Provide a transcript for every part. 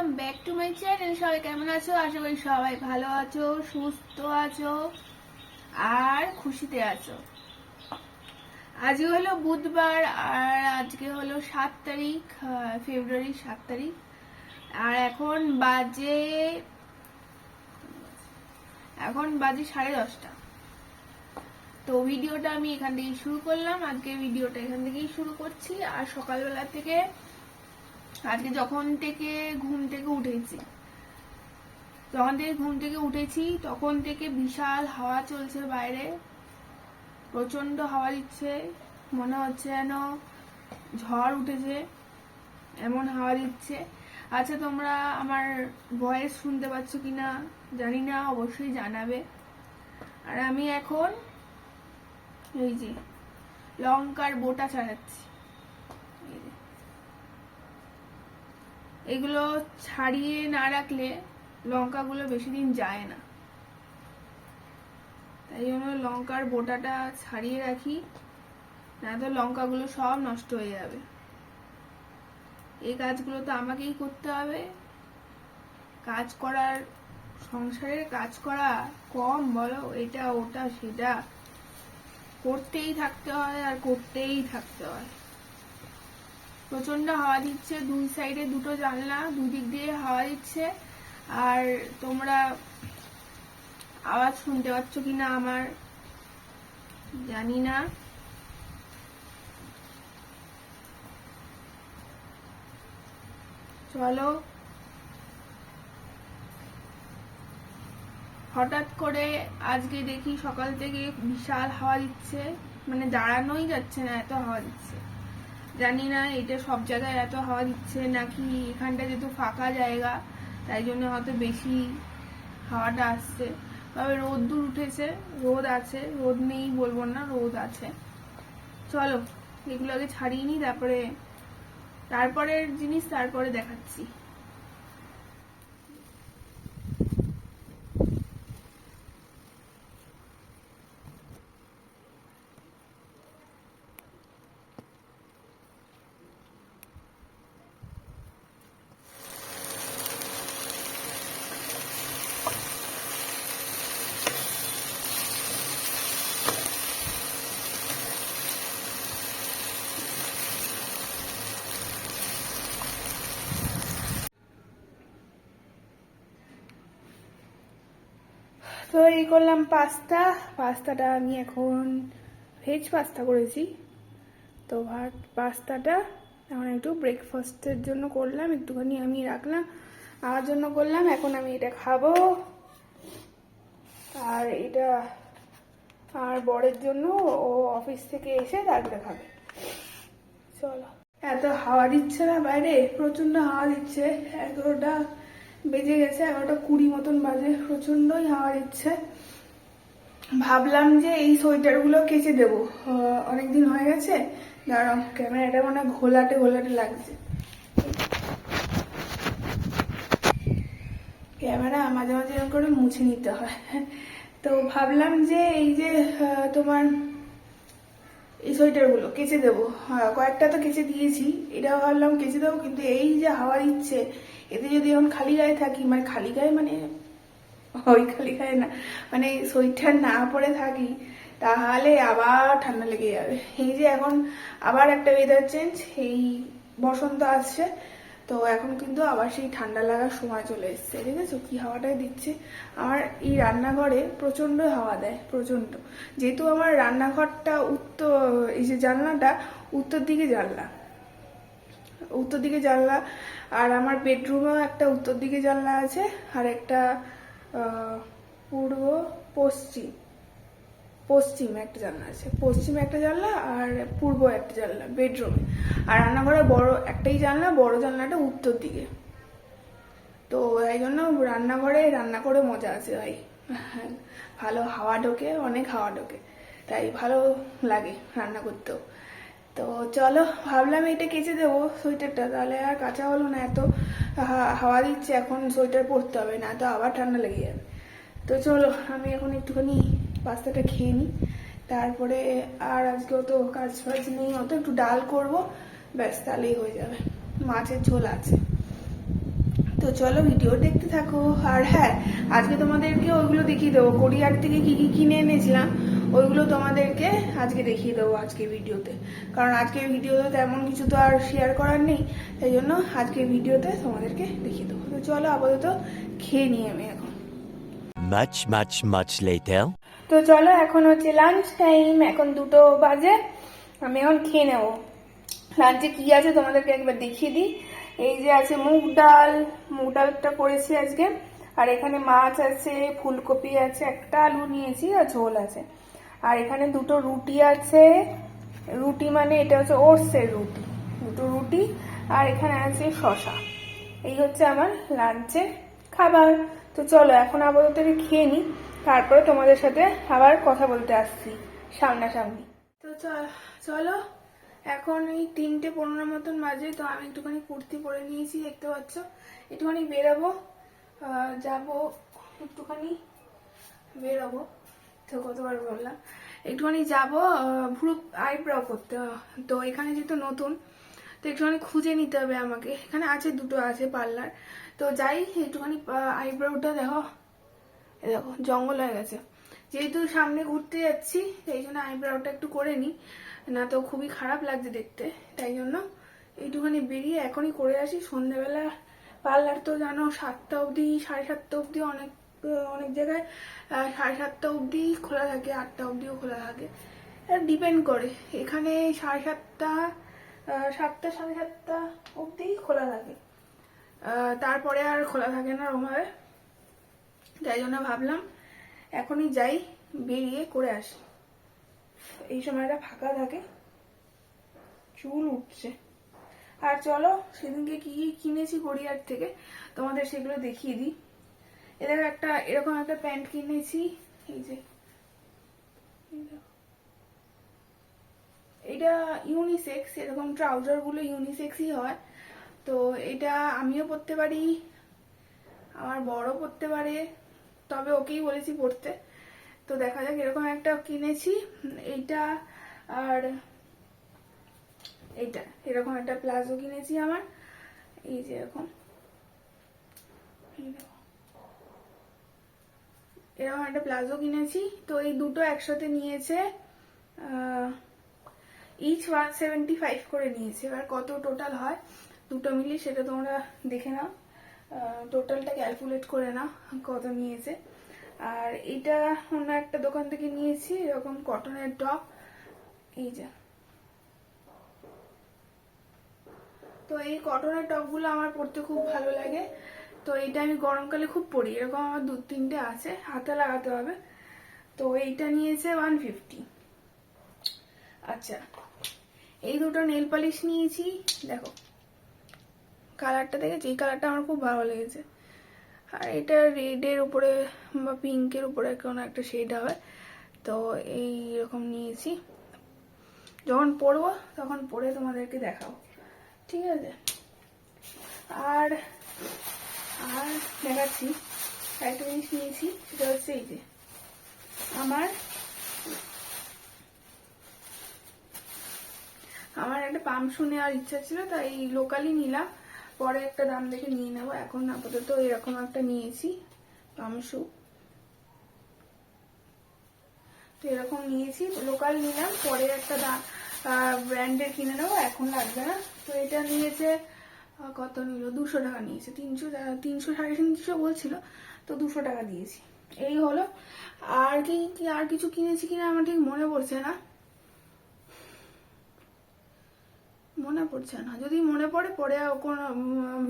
Welcome back to my channel. সবাই কেমন আছো? আশা করি সবাই ভালো আছো, সুস্থ আছো আর খুশিতে আছো। আজকে হলো বুধবার আর আজকে হলো সাত তারিখ ফেব্রুয়ারি সাত তারিখ। আর এখন বাজে এখন বাজে সাড়ে দশটা। তো ভিডিওটা আমি এখান থেকেই শুরু করলাম। আজকে ভিডিওটা এখান থেকেই শুরু করছি। আর সকালবেলা থেকে আজকে যখন থেকে ঘুম থেকে উঠেছি, যখন থেকে ঘুম থেকে উঠেছি, তখন থেকে বিশাল হাওয়া চলছে বাইরে। প্রচণ্ড হাওয়া দিচ্ছে, মনে হচ্ছে যেন ঝড় উঠেছে, এমন হাওয়া দিচ্ছে। আচ্ছা তোমরা আমার ভয়েস শুনতে পাচ্ছ কিনা জানি না, অবশ্যই জানাবে। আর আমি এখন, এই যে, লঙ্কার বোটা ছাড়াচ্ছি এই যে। এগুলো ছাড়িয়ে না রাখলে লঙ্কাগুলো বেশি দিন যায় না। তাই জন্য লঙ্কার বোটাটা ছাড়িয়ে রাখি না তো লঙ্কাগুলো সব নষ্ট হয়ে যাবে। এই কাজগুলো তো আমাকেই করতে হবে। কাজ করার, সংসারের কাজ করা কম বলো, এটা, ওটা, সেটা। করতেই থাকতে হয় আর করতেই থাকতে হয়। প্রচণ্ড হাওয়া দিচ্ছে, দুই সাইডে দুটো জানলা দুই দিক দিয়ে হাওয়া দিচ্ছে। আর তোমরা আওয়াজ শুনতে পাচ্ছ কিনা আমার? জানি না। চলো। হঠাৎ করে আজকে দেখি সকাল থেকে বিশাল হাওয়া দিচ্ছে মানে দাঁড়ানোই যাচ্ছে না, এত হাওয়া দিচ্ছে। জানি না, এটা সব জায়গায় এত হাওয়া দিচ্ছে, নাকি এখানটা যেহেতু ফাঁকা জায়গা, তাই জন্য হয়তো বেশি হাওয়াটা আসছে। তবে রোদ দূর উঠেছে, রোদ আছে, রোদ নেই বলব না, রোদ আছে। চলো, এগুলো আগে ছাড়িয়ে নিই, তারপরে, তারপরের জিনিস তারপরে দেখাচ্ছি। তো এই করলাম পাস্তা। পাস্তাটা আমি এখন ভেজ পাস্তা করেছি। তো ভাত পাস্তাটা এখন একটু ব্রেকফাস্টের জন্য করলাম, একটুখানি আমি রাখলাম আমার জন্য করলাম, এখন আমি এটা খাব। আর এটা আর বরের জন্য ও অফিস থেকে এসে তারপরে খাবে। চলো। এত হাওয়া দিচ্ছে না বাইরে প্রচণ্ড হাওয়া দিচ্ছে এগারোটা বেজে গেছে এগারোটা কুড়ি মতন বাজে প্রচন্ডই হাওয়া দিচ্ছে ভাবলাম যে এই সোয়েটারগুলো কেচে দেবো। অনেকদিন হয়ে গেছে। দাঁড়াও, ক্যামেরাটা মানে ঘোলাটে ঘোলাটে লাগছে। ক্যামেরা মাঝে মাঝে এরকম করে মুছে নিতে হয়। তো ভাবলাম যে এই যে তোমার এই সোয়েটারগুলো কেচে দেবো। কয়েকটা তো কেচে দিয়েছি। এটাও ভাবলাম কেচে দেবো, কিন্তু এই যে হাওয়া দিচ্ছে এতে যদি এখন খালি গায়ে থাকি মানে খালি গায়ে মানে ওই খালি গায়ে না মানে সোয়েটার না পরে থাকি, তাহলে আবার ঠান্ডা লেগে যাবে। এই যে এখন আবার একটা ওয়েদার চেঞ্জ এই বসন্ত আসছে, তো এখন কিন্তু আবার সেই ঠান্ডা লাগার সময় চলে এসছে, ঠিক আছে? কি হাওয়াটাই দিচ্ছে? আমার এই রান্নাঘরে প্রচণ্ড হাওয়া দেয় প্রচণ্ড যেহেতু আমার রান্নাঘরটা উত্তর, এই যে জানলাটা, উত্তর দিকে জানলা উত্তর দিকে জানলা, আর আমার বেডরুমেও একটা উত্তর দিকে জানলা আছে, আর একটা পূর্ব পশ্চিম, পশ্চিমে একটা জানলা আছে। পশ্চিমে একটা জানলা আর পূর্ব একটা জানলা, বেডরুমে। আর রান্নাঘরে বড় একটাই জানলা, বড় জানলাটা উত্তর দিকে। তো এই জন্য রান্নাঘরে রান্না করে মজা আছে ভাই। ভালো হাওয়া ঢোকে, অনেক হাওয়া ঢোকে, তাই ভালো লাগে রান্না করতেও। তো চলো, ভাবলাম এটা কেচে দেবো সোয়েটারটা। তাহলে আর কাঁচা হলো না, এত হাওয়া দিচ্ছে, এখন সোয়েটার পরতে হবে, না তো আবার ঠান্ডা লেগে যাবে। তো চলো, আমি এখন একটুখানি পাস্তাটা খেয়ে নিই। তারপরে আর আজকে তো কাজ ফাজ নেই, অত একটু ডাল করব, ব্যাস, তাহলেই হয়ে যাবে। মাছের ঝোল আছে। তো চলো, ভিডিও দেখতে থাকো। আর হ্যাঁ আজকে তোমাদেরকে ওইগুলো দেখিয়ে দেবো। কোরিয়ার থেকে কি কি কিনে এনেছিলাম ওইগুলো তোমাদেরকে আজকে দেখিয়ে দেবো আজকে ভিডিওতে। কারণ আজকের ভিডিওতে তেমন কিছু তো আর শেয়ার করার নেই তাই জন্য আজকের ভিডিওতে তোমাদেরকে দেখিয়ে দেবো। তো চলো আপাতত খেয়ে নিই আমি এখন। Much, much, much later. তো চলো এখন হচ্ছে লাঞ্চ টাইম এখন দুটো বাজে আমি এখন খেয়ে নেব। লাঞ্চে কি আছে তোমাদেরকে একবার দেখিয়ে দিই। এই যে আছে মুগ ডাল মুগ ডালটা করেছি আজকে। আর এখানে মাছ আছে ফুলকপি আছে একটা আলু নিয়েছি আর ঝোল আছে। আর এখানে দুটো রুটি আছে। রুটি মানে এটা হচ্ছে ওটসের রুটি। দুটো রুটি আর এখানে আছে শশা এই হচ্ছে আমার লাঞ্চের খাবার। তো চলো, এখন আপাতত খেয়ে নিই তারপরে তোমাদের সাথে আবার কথা বলতে আসছি সামনাসামনি। তো চলো এখন এই তিনটে পনেরো মতন বাজে, তো আমি একটুখানি কুর্তি পরে নিয়েছি, দেখতে পাচ্ছ? একটুখানি বেরাবো যাব, একটুখানি বেরোবো। তো কতবার বললাম। একটুখানি যাব ভ্রু আইব্রাও করতে, তো এখানে যেহেতু নতুন, তো একটুখানি খুঁজে নিতে হবে আমাকে। এখানে আছে, দুটো আছে পার্লার তো যাই, একটুখানি আইব্রাউটা দেখো। দেখো, জঙ্গল হয়ে গেছে। যেহেতু সামনে ঘুরতে যাচ্ছি, সেই জন্য আইব্রাউটা একটু করে নিই। না তো খুবই খারাপ লাগছে দেখতে, তাই জন্য একটুখানি বেরিয়ে এখনই করে আসি। সন্ধ্যেবেলা পার্লার তো জানো, সাতটা অবধি, সাড়ে সাতটা অবধি অনেক অনেক জায়গায় সাড়ে সাতটা অবধি খোলা থাকে, আটটা অবধিও খোলা থাকে। ডিপেন্ড করে। এখানে সাড়ে সাতটা সাতটা, সাড়ে সাতটা অবধি খোলা থাকে। তারপরে আর খোলা থাকে না ওরকমভাবে তাই জন্য ভাবলাম, এখনই যাই, বেরিয়ে করে আসি। এই সময়টা ফাঁকা থাকে। চুল উঠছে। আর চলো, সেদিনকে কি কি কিনেছি গড়িয়ার থেকে, তোমাদের সেগুলো দেখিয়ে দিই। এদের একটা এরকম একটা প্যান্ট কিনেছি। এই যে। এটা ইউনিসেক্স এরকম ট্রাউজারগুলো ইউনিসেক্সই হয়। তো এটা আমিও পরতে পারি, আমার বড় পরতে পারে, তবে ওকেই বলেছি পড়তে তো দেখা যাক, এরকম একটা কিনেছি। এইটা আর এইটা, এরকম একটা প্লাজো কিনেছি আমার। এই যে এরকম। এরকম একটা প্লাজো কিনেছি। তো এই দুটো একসাথে নিয়েছে ইচ ওয়ান সেভেন্টি ফাইভ করে নিয়েছে। এবার কত টোটাল হয়, দুটো মিলিয়ে সেটা তোমরা দেখে নাও। টোটালটা ক্যালকুলেট করে নাও কত নিয়েছে। আর এটা অন্য একটা দোকান থেকে নিয়েছি, এরকম কটনের টপ এই যে। তো এই কটনের টপগুলো আমার পরতে খুব ভালো লাগে। তো এইটা আমি গরমকালে খুব পরি এরকম আমার দু তিনটে আছে, হাতে লাগাতে হবে। তো এইটা নিয়েছে ওয়ান ফিফটি আচ্ছা এই দুটো নেল পালিশ নিয়েছি, দেখো। কালারটা দেখেছি? এই কালারটা আমার খুব ভালো লেগেছে। আর এটা রেডের উপরে বা পিঙ্কের উপরে কোনো একটা শেড হবে। তো এই রকম নিয়েছি। যখন পরবো, তখন পরে তোমাদেরকে দেখাবো। ঠিক আছে? আর আর দেখাচ্ছি একটা জিনিস নিয়েছি, সেটা হচ্ছে এই যে, আমার আমার একটা পাম্প শু নেওয়ার ইচ্ছা ছিল, তাই লোকালি নিলাম, পরে একটা দাম দেখে নিয়ে নেব, এখন আপাতত এরকম একটা নিয়েছি পাম্প শু তো এরকম নিয়েছি লোকাল নিলাম, পরে একটা দাম ব্র্যান্ডের কিনে নেব, এখন লাগবে না। তো এটা নিয়েছে কত নিল? দুশো টাকা নিয়েছে। তিনশো তিনশো, সাড়ে তিনশো বলছিল, তো দুশো টাকা দিয়েছি। এই হলো। আর কি আর কিছু কিনেছি কিনা আমার ঠিক মনে পড়ছে না। মনে পড়ছে না। যদি মনে পড়ে, পরে কোনো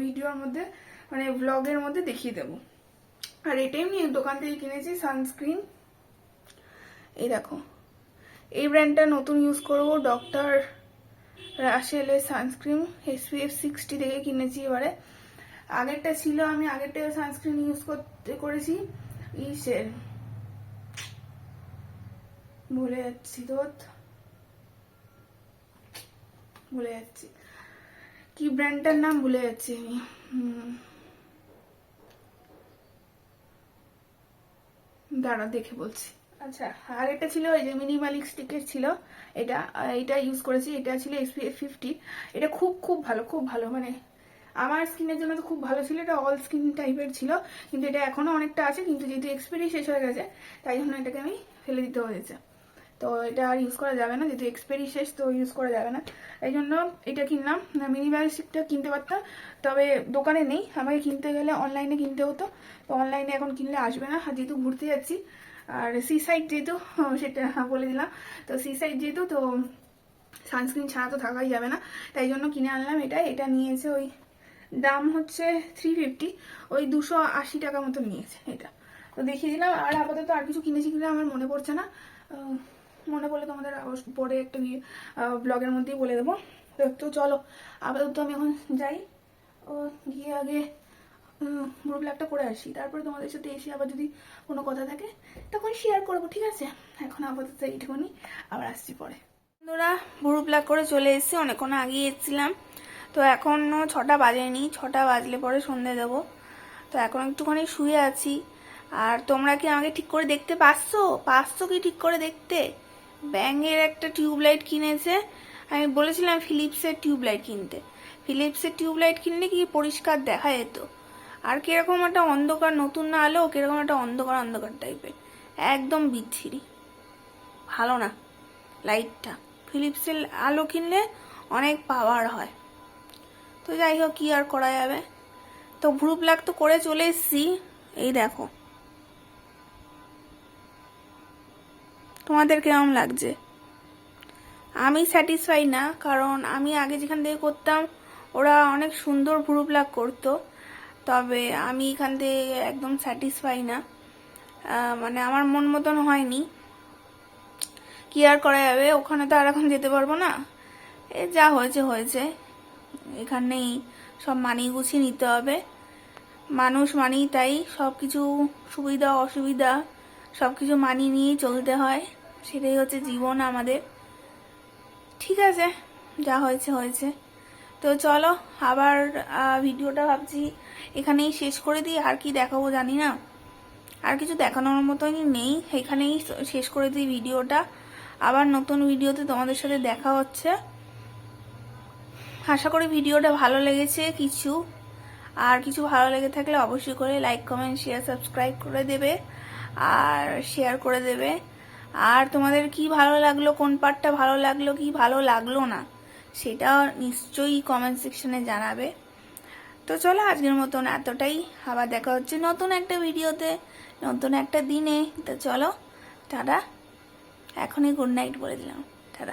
ভিডিওর মধ্যে মানে ব্লগের মধ্যে দেখিয়ে দেবো। আর এটাই আমি দোকান থেকে কিনেছি সানস্ক্রিন এই দেখো। এই ব্র্যান্ডটা নতুন ইউজ করব ডক্টর রাশেলের সানস্ক্রিন এসপিএফ সিক্সটি থেকে কিনেছি এবারে। আগেরটা ছিল, আমি আগেরটা সানস্ক্রিন ইউজ করতে করেছি। ইসের। ভুলে যাচ্ছি তো। ভুলে যাচ্ছি। কি ব্র্যান্ডটার নাম ভুলে যাচ্ছি আমি। দাঁড়া, দেখে বলছি। আচ্ছা আর এটা ছিল ওই যে মিনিমালিক স্টিকের ছিল। এটা এটা ইউজ করেছি, এটা ছিল এসপিএফ ফিফটি এটা খুব খুব ভালো খুব ভালো মানে আমার স্কিনের জন্য তো খুব ভালো ছিল, এটা অল স্কিন টাইপের ছিল। কিন্তু এটা এখনও অনেকটা আছে, কিন্তু যেহেতু এক্সপায়ারি শেষ হয়ে গেছে, তাই জন্য এটাকে আমি ফেলে দিতে হয়েছে। তো এটা আর ইউজ করা যাবে না, যেহেতু এক্সপায়ারি শেষ, তো ইউজ করা যাবে না। এই জন্য এটা কিনলাম মিনি ব্যালিস্টিকটা কিনতে পারতাম, তবে দোকানে নেই। আমাকে কিনতে গেলে অনলাইনে কিনতে হতো। তো অনলাইনে এখন কিনলে আসবে না, আর যেহেতু ঘুরতে যাচ্ছি আর সি সাইড যেহেতু সেটা বলে দিলাম। তো সি সাইড যেহেতু, তো সানস্ক্রিন ছাড়া তো থাকাই যাবে না। তাই জন্য কিনে আনলাম এটা এটা নিয়েছে ওই দাম হচ্ছে থ্রি ফিফটি ওই দুশো আশি টাকা মতো নিয়েছে এটা। তো দেখিয়ে দিলাম। আর আপাতত আর কিছু কিনেছি কিনা আমার মনে পড়ছে না। মনে পড়লে তোমাদের পরে একটা ব্লগের মধ্যেই বলে দেবো। তো চলো, আপাতত আমি এখন যাই। ও, গিয়ে আগে পুরো ব্লগটা করে আসি। তারপরে তোমাদের সাথে এসে আবার যদি কোনো কথা থাকে, তখন শেয়ার করব, ঠিক আছে? এখন আপাতত এইটুকুনি, আবার আসছি পরে। বন্ধুরা বুড়ো ব্ল্যাক করে চলে এসেছি, অনেকক্ষণ আগিয়ে এসেছিলাম। তো এখনও ছটা বাজেনি, ছটা বাজলে পরে সন্ধে দেবো। তো এখন একটুখানি শুয়ে আছি। আর তোমরা কি আমাকে ঠিক করে দেখতে পাচ্ছো? পাচ্ছো কি ঠিক করে দেখতে? ব্যাঙের একটা টিউবলাইট কিনেছে। আমি বলেছিলাম ফিলিপসের টিউবলাইট কিনতে। ফিলিপসের টিউবলাইট কিনলে কি পরিষ্কার দেখা যেত? আর কীরকম একটা অন্ধকার, নতুন না আলো কীরকম একটা অন্ধকার অন্ধকার টাইপের একদম বিচ্ছিরি। ভালো না লাইটটা ফিলিপসের আলো কিনলে অনেক পাওয়ার হয়। তো যাই হোক, কি আর করা যাবে? তো ভ্রু প্লাগ তো করে চলে এসেছি। এই দেখো। তোমাদের কেমন লাগছে? আমি স্যাটিসফাই না, কারণ আমি আগে যেখান থেকে করতাম, ওরা অনেক সুন্দর ভ্রু প্লাগ করতো। তবে আমি এখান থেকে একদম স্যাটিসফাই না। মানে আমার মন মতন হয়নি। কি আর করা যাবে? ওখানে তো আর এখন যেতে পারব না। এ যা হয়েছে হয়েছে। এখানেই সব মানিয়ে গুছিয়ে নিতে হবে। মানুষ মানেই তাই। সব কিছু সুবিধা, অসুবিধা, সব কিছু মানিয়ে নিয়েই চলতে হয়। সেটাই হচ্ছে জীবন আমাদের। ঠিক আছে। যা হয়েছে হয়েছে। তো চলো, আবার ভিডিওটা ভাবছি এখানেই শেষ করে দিই, আর কি দেখাবো জানি না। আর কিছু দেখানোর মতনই নেই, এখানেই শেষ করে দিই ভিডিওটা। আবার নতুন ভিডিওতে তোমাদের সাথে দেখা হচ্ছে। আশা করি ভিডিওটা ভালো লেগেছে কিছু। আর কিছু ভালো লেগে থাকলে অবশ্যই করে লাইক কমেন্ট শেয়ার সাবস্ক্রাইব করে দেবে আর শেয়ার করে দেবে। আর তোমাদের কি ভালো লাগল, কোন পার্টটা ভালো লাগল, কি ভালো লাগল না? সেটা নিশ্চয়ই কমেন্ট সেকশনে জানাবে। তো চলো আজকের মতন এতটাই। আবার দেখা হচ্ছে নতুন একটা ভিডিওতে, নতুন একটা দিনে। তো চলো, টাটা। এখনই গুড নাইট বলে দিলাম। টাটা।